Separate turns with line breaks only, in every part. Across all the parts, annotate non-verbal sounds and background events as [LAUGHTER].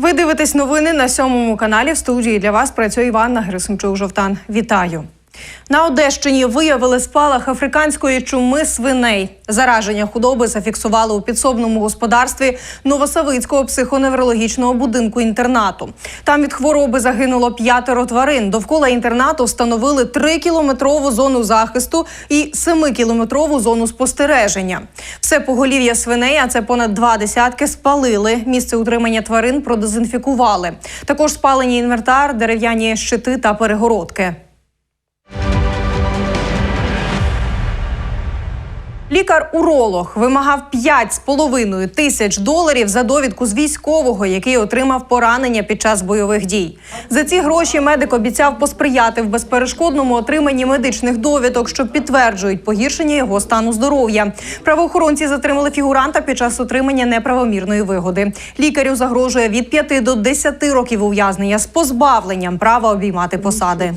Ви дивитесь новини на сьомому каналі. В студії для вас працює Іванна Грисимчук Жовтан. Вітаю. На Одещині виявили спалах африканської чуми свиней. Зараження худоби зафіксували у підсобному господарстві Новосавицького психоневрологічного будинку інтернату. Там від хвороби загинуло п'ятеро тварин. Довкола інтернату встановили 3-кілометрову зону захисту і 7-кілометрову зону спостереження. Все поголів'я свиней, а це понад два десятки, спалили. Місце утримання тварин продезінфікували. Також спалені інвентар, дерев'яні щити та перегородки. Лікар-уролог вимагав 5,5 тисяч доларів за довідку з військового, який отримав поранення під час бойових дій. За ці гроші медик обіцяв посприяти в безперешкодному отриманні медичних довідок, що підтверджують погіршення його стану здоров'я. Правоохоронці затримали фігуранта під час отримання неправомірної вигоди. Лікарю загрожує від 5 до 10 років ув'язнення з позбавленням права обіймати посади.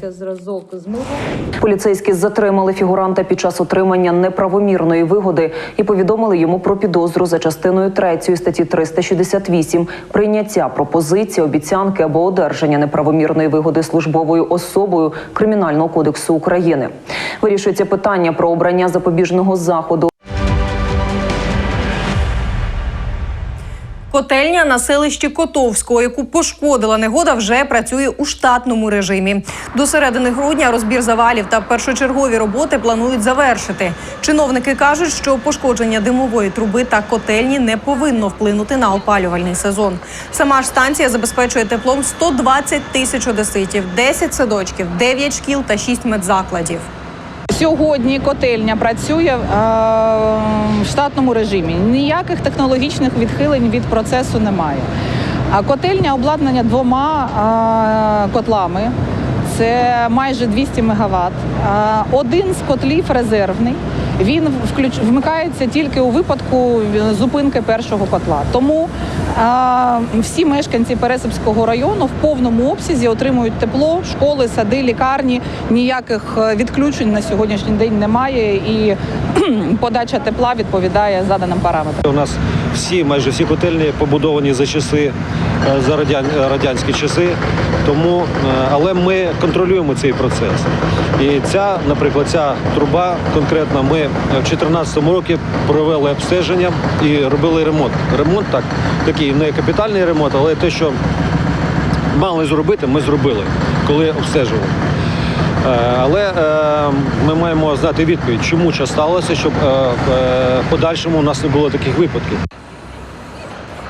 Поліцейські затримали фігуранта під час отримання неправомірної вигоди і повідомили йому про підозру за частиною 3 статті 368 прийняття пропозиції, обіцянки або одержання неправомірної вигоди службовою особою Кримінального кодексу України. Вирішується питання про обрання запобіжного заходу.
Котельня на селищі Котовського, яку пошкодила негода, вже працює у штатному режимі. До середини грудня розбір завалів та першочергові роботи планують завершити. Чиновники кажуть, що пошкодження димової труби та котельні не повинно вплинути на опалювальний сезон. Сама ж станція забезпечує теплом 120 тисяч одеситів, 10 садочків, 9 шкіл та 6 медзакладів.
Сьогодні котельня працює е, в штатному режимі. Ніяких технологічних відхилень від процесу немає. А котельня обладнання двома е, котлами. Це майже 200 мегаватт. Один з котлів резервний. Він включ... вмикається тільки у випадку зупинки першого котла. Тому а, всі мешканці Пересипського району в повному обсязі отримують тепло, школи, сади, лікарні. Ніяких е, відключень на сьогоднішній день немає, і [CLEARS THROAT] подача тепла відповідає заданим параметрам.
У нас всі, майже всі котельні побудовані за часи, е, за радян, радянські часи. Тому, е, але ми контролюємо цей процес. І ця, наприклад, ця труба конкретно ми в 2014 році провели обстеження і робили ремонт. Ремонт так, такий не капітальний ремонт, але те, що мали зробити, ми зробили, коли обстежували. Е, Але е, ми маємо знати відповідь, чому це сталося, щоб е, в подальшому у нас не було таких випадків.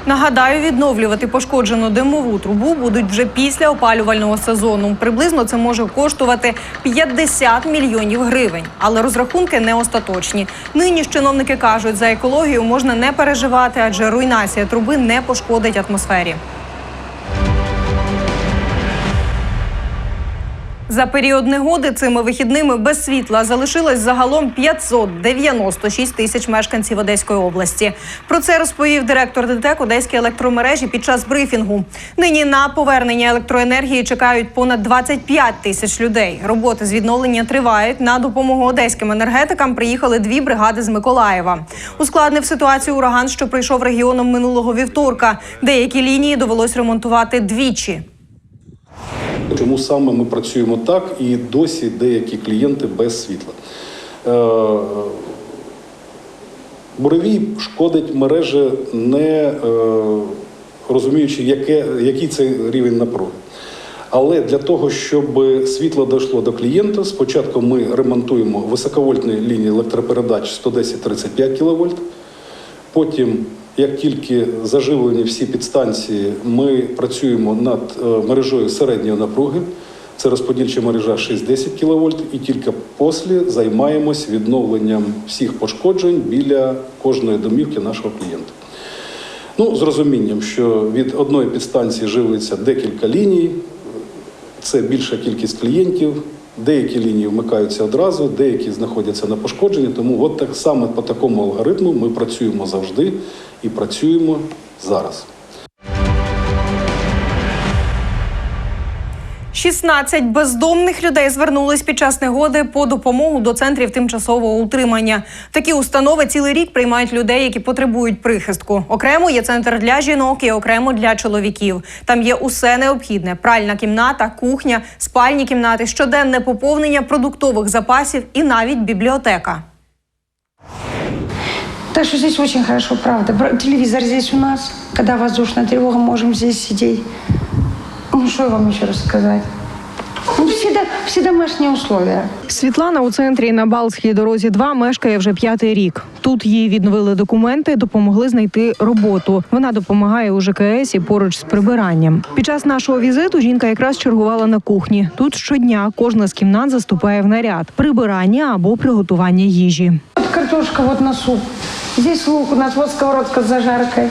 Нагадаю, відновлювати пошкоджену димову трубу будуть вже після опалювального сезону. Приблизно це може коштувати 50 мільйонів гривень. Але розрахунки не остаточні. Нині ж чиновники кажуть, за екологію можна не переживати, адже руйнація труби не пошкодить атмосфері. За період негоди цими вихідними без світла залишилось загалом 596 тисяч мешканців Одеської області. Про це розповів директор ДТЕК Одеської електромережі під час брифінгу. Нині на повернення електроенергії чекають понад 25 тисяч людей. Роботи з відновлення тривають. На допомогу одеським енергетикам приїхали дві бригади з Миколаєва. Ускладнив ситуацію ураган, що прийшов регіоном минулого вівторка. Деякі лінії довелось ремонтувати двічі.
Чому саме ми працюємо так і досі деякі клієнти без світла? Е, Буревій шкодить мережі, не е, розуміючи, яке, який це рівень напруги. Але для того, щоб світло дійшло до клієнта, спочатку ми ремонтуємо високовольтні лінії електропередач 110-35 кВт. Потім, як тільки заживлені всі підстанції, ми працюємо над е, мережою середньої напруги. Це розподільча мережа 6-10 кВт, і тільки після займаємось відновленням всіх пошкоджень біля кожної домівки нашого клієнта. Ну, з розумінням, що від одної підстанції живиться декілька ліній, це більша кількість клієнтів. Деякі лінії вмикаються одразу, деякі знаходяться на пошкодженні. Тому от так саме по такому алгоритму ми працюємо завжди і працюємо зараз.
16 бездомних людей звернулись під час негоди по допомогу до центрів тимчасового утримання. Такі установи цілий рік приймають людей, які потребують прихистку. Окремо є центр для жінок і окремо для чоловіків. Там є усе необхідне: пральна кімната, кухня, спальні кімнати, щоденне поповнення продуктових запасів і навіть бібліотека.
Так что здесь очень хорошо, правда. Телевизор здесь у нас. Когда воздушная тревога, можем здесь сидеть. Ну, что вам еще рассказать? Ну, все, до- все условия.
Світлана у центрі на Балтській дорозі 2 мешкає вже п'ятий рік. Тут їй відновили документи, допомогли знайти роботу. Вона допомагає у ЖКС і поруч з прибиранням. Під час нашого візиту жінка якраз чергувала на кухні. Тут щодня кожна з кімнат заступає в наряд прибирання або приготування їжі.
Вот картошка вот на суп. Здесь лук у нас, вот сковородка с зажаркой.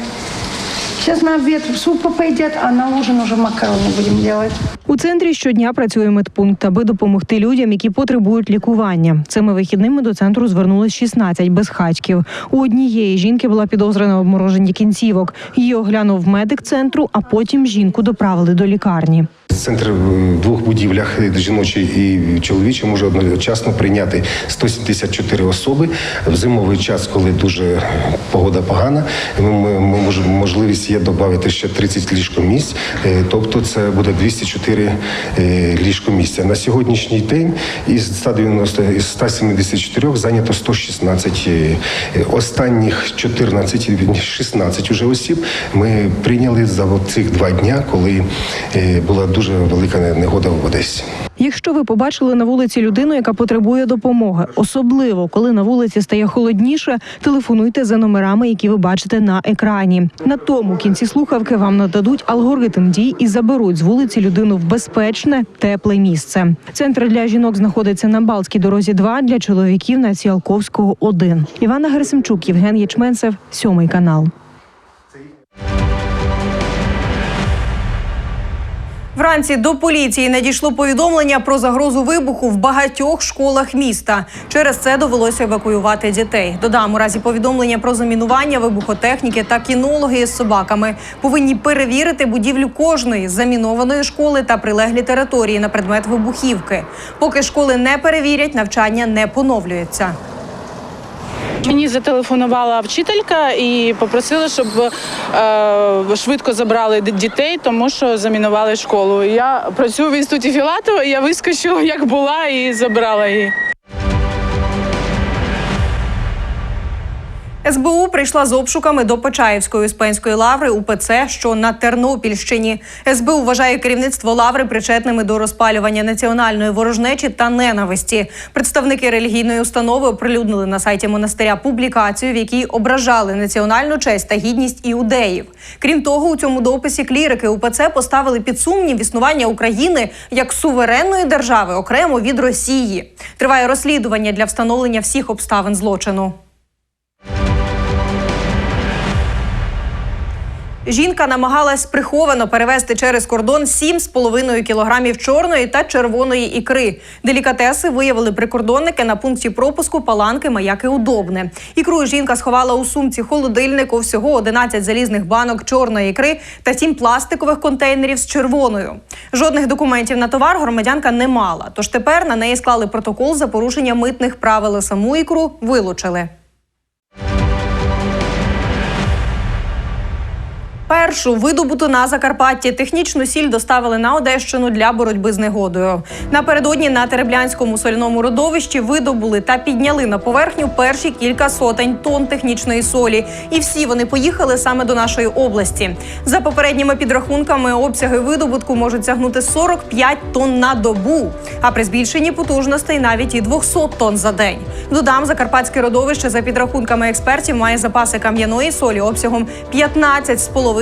Сейчас на обед суп поедят, а на ужин уже макарони будем делать.
У центрі щодня працює медпункт, аби допомогти людям, які потребують лікування. Цими вихідними до центру звернулись 16 безхатьків. У однієї жінки була підозрена обмороження кінцівок. Її оглянув медик центру, а потім жінку доправили до лікарні.
Центр в двох будівлях е, жіночий і чоловічий може одночасно прийняти 174 особи в зимовий час, коли дуже погода погана. Ми, ми, можливість є додати ще 30 ліжкомісць, е, тобто це буде 204 е, ліжкомісця. На сьогоднішній день із 190, із 174 зайнято 116. е, е, Останніх 14, вірніше, 16 уже осіб ми прийняли за цих два дня, коли була дуже велика негода в Одесі.
Якщо ви побачили на вулиці людину, яка потребує допомоги, особливо коли на вулиці стає холодніше, телефонуйте за номерами, які ви бачите на екрані. На тому кінці слухавки вам нададуть алгоритм дій і заберуть з вулиці людину в безпечне, тепле місце. Центр для жінок знаходиться на Балтській дорозі 2, для чоловіків на Ціалковського 1. Івана Герасимчук, Євген Ячменцев, сьомий канал. Вранці до поліції надійшло повідомлення про загрозу вибуху в багатьох школах міста. Через це довелося евакуювати дітей. Додам, у разі повідомлення про замінування, вибухотехніки та кінологи з собаками повинні перевірити будівлю кожної замінованої школи та прилеглі території на предмет вибухівки. Поки школи не перевірять, навчання не поновлюється.
Мені зателефонувала вчителька і попросила, щоб е, швидко забрали дітей, тому що замінували школу. Я працюю в інституті Філатова, і я вискочила, як була, і забрала її.
СБУ прийшла з обшуками до Почаївської успенської лаври УПЦ, що на Тернопільщині. СБУ вважає керівництво лаври причетними до розпалювання національної ворожнечі та ненависті. Представники релігійної установи оприлюднили на сайті монастиря публікацію, в якій ображали національну честь та гідність іудеїв. Крім того, у цьому дописі клірики УПЦ поставили під сумнів існування України як суверенної держави окремо від Росії. Триває розслідування для встановлення всіх обставин злочину. Жінка намагалась приховано перевезти через кордон 7,5 кілограмів чорної та червоної ікри. Делікатеси виявили прикордонники на пункті пропуску паланки маяки удобне. Ікру жінка сховала у сумці холодильнику всього 11 залізних банок чорної ікри та 7 пластикових контейнерів з червоною. Жодних документів на товар громадянка не мала. Тож тепер на неї склали протокол за порушення митних правил. Саму ікру вилучили. Першу видобуту на Закарпатті технічну сіль доставили на Одещину для боротьби з негодою. Напередодні на Тереблянському соляному родовищі видобули та підняли на поверхню перші кілька сотень тонн технічної солі. І всі вони поїхали саме до нашої області. За попередніми підрахунками, обсяги видобутку можуть сягнути 45 тонн на добу, а при збільшенні потужностей навіть і 200 тонн за день. Додам, закарпатське родовище за підрахунками експертів має запаси кам'яної солі обсягом 15,5